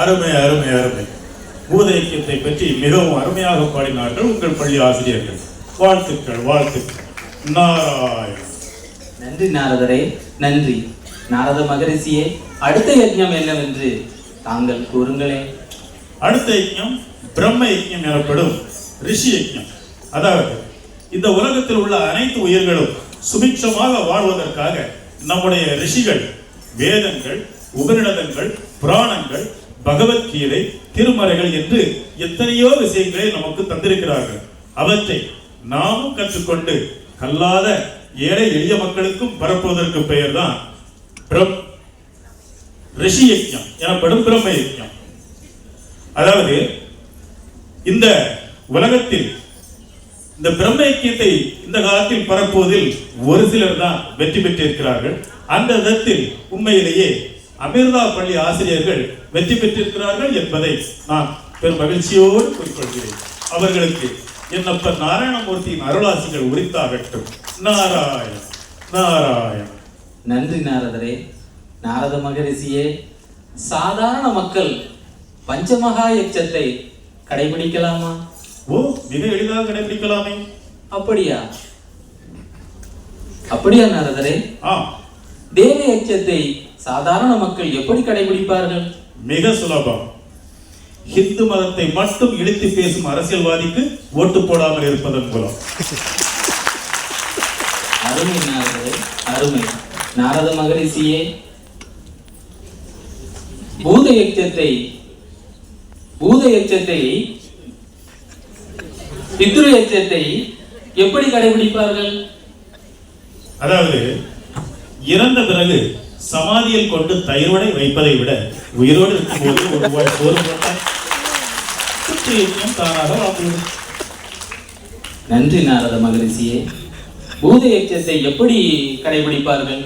அருமை அருமை அருமை. பூத ஐக்கியத்தை பற்றி மிகவும் அருமையாக பாடினார்கள் உங்கள் பள்ளி ஆசிரியர்கள். வாழ்த்துக்கள் வாழ்த்துக்கள். நாராயண நன்றி நாரதரே நன்றி. நாரத மகரிஷியே அடுத்த யஜ்ஞம் என்னவென்று தாங்கள் கூறுங்களே அடுத்த யஜ்ஞம் பிரம்ம யஜ்ஞம் எனப்படும் ரிஷி யஜ்ஞம் அதாவது இந்த உலகத்தில் உள்ள அனைத்து உயிர்களும் சுபிட்சமாக வாழ்வதற்காக நம்முடைய ரிஷிகள் வேதங்கள் உபநிடதங்கள் புராணங்கள் பகவத்கீதை திருமறைகள் என்று எத்தனையோ விஷயங்களை நமக்கு தந்திருக்கிறார்கள். அவற்றை நாமும் கற்றுக்கொண்டு கல்லாத ஏழை எளிய மக்களுக்கும் பரப்புவதற்கு பெயர்தான் பிரம் ரிஷி யஜ்யம் எனப்படும் பிரம்ம யஜ்யம் அதாவது இந்த உலகத்தில் இந்த பிரம்ம ஐக்கியத்தை இந்த காலத்தில் பரப்புவதில் ஒரு சிலர் தான் வெற்றி பெற்றிருக்கிறார்கள். அந்த விதத்தில் உண்மையிலேயே அமிர்தா பள்ளி ஆசிரியர்கள் வெற்றி பெற்றிருக்கிறார்கள் என்பதை நான் பெரும் மகிழ்ச்சியோடு குறிப்பிடுகிறேன் அவர்களுக்கு என்னப்ப நாராயணமூர்த்தியின் அருளாசிகள் உரித்தாகட்டும். நாராயண நாராயண நன்றி நாரதரே. நாரத மகரிஷியே சாதாரண மக்கள் பஞ்சமகா யட்சத்தை கடைபிடிக்கலாமா? ஓ மிக எளிதாக கடைபிடிக்கலாமே. அப்படியா? அப்படியா நாரதரே. ஆம். தேவ யட்சத்தை சாதாரண மக்கள் எப்படி கடைபிடிப்பார்கள்? மிக சுலபம். ஹிந்து மதத்தை மட்டும் இழுத்து பேசும் அரசியல்வாதிக்கு ஓட்டு போடாமல் இருப்பதன் மூலம். அருமை அருமை. நாரத மகரிஷியே பூத யட்சத்தை பூத யட்சத்தை பித்ரு யட்சத்தை எப்படி கடைபிடிப்பார்கள்? அதாவது இறந்த பிறகு சமாதியில் கொண்டு தயிரோடை வைப்பதை விட உயிரோடு இருக்கும்போது ஒரு தானாக வாழ்ந்துவிடும் நன்றி நாரத மகரிஷியே. பூத யட்சத்தை எப்படி கடைபிடிப்பார்கள்?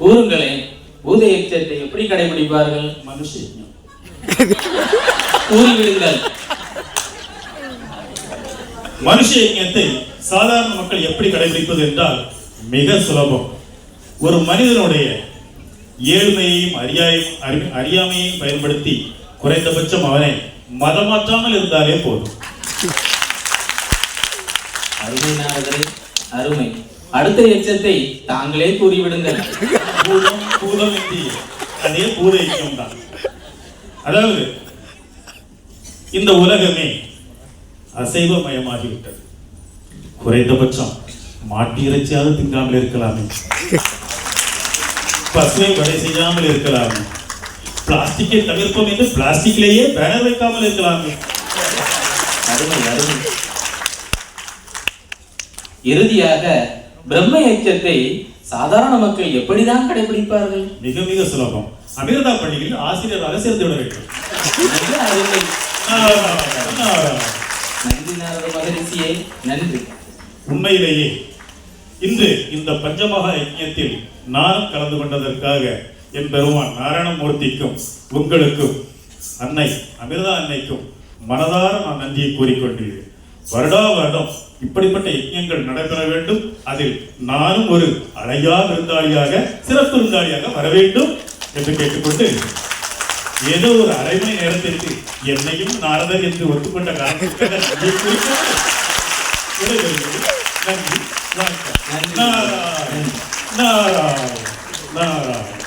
கூறுங்களேன். பூத யட்சத்தை எப்படி கடைபிடிப்பார்கள்? மனுஷ யஜ்ஞம். கூறிவிடுங்கள் மனுஷ யஜ்ஞத்தை சாதாரண மக்கள் எப்படி கடைபிடிப்பது என்றால் மிக சுலபம். ஒரு மனிதனுடைய ஏழ்மையையும் அறியாயும் அறி- அறியாமையையும் பயன்படுத்தி குறைந்தபட்சம் அவனை மதமாற்றாமல் இருந்தாலே போதும். அருமை நாரதரே அருமை. அடுத்த எச்சத்தை தாங்களே கூறிவிடுங்கள். பூதம் பூதம் அதே பூத யஜ்ஞம் தான். அதாவது இந்த உலகமே அசைவமயமாகிவிட்டது. குறைந்தபட்சம் மாட்டு இறைச்சியாவது திங்காமல் இருக்கலாமே. பசுவை வடை செய்யாமல் இருக்கலாமே. பிளாஸ்டிக்கை தவிர்ப்போம் என்று பிளாஸ்டிக்லேயே பேனர் வைக்காமல் இருக்கலாமே. அருமை அருமை. இறுதியாக பிரம்ம எச்சத்தை சாதாரண மக்கள் எப்படிதான் கடைபிடிப்பார்கள்? மிக மிக சுலபம். அமிர்தா பள்ளியில் ஆசிரியராக சேர்ந்து விட வேண்டும். நன்றி நாரத மகரிஷியே நன்றி. உண்மையிலேயே இன்று இந்த பஞ்சமகா யஜ்ஞத்தில் நானும் கலந்து கொண்டதற்காக என் பெருமான் நாராயணமூர்த்திக்கும் உங்களுக்கும் அன்னை அமிர்தா அன்னைக்கும் மனதார நான் நன்றியை கூறிக்கொண்டேன். வருடா வருடம் இப்படிப்பட்ட யஜ்ஞங்கள் நடைபெற வேண்டும். அதில் நானும் ஒரு அழையா விருந்தாளியாக சிறப்பு விருந்தாளியாக வர வேண்டும் என்று கேட்டுக்கொண்டு ஏதோ ஒரு அரை மணி நேரத்திற்கு என்னையும் நாரதர் என்று ஒத்துக்கொண்ட விடைபெறுகிறேன். நன்றி. வணக்கம். நன்றி. நாராயண் நாராயண் நாராயண்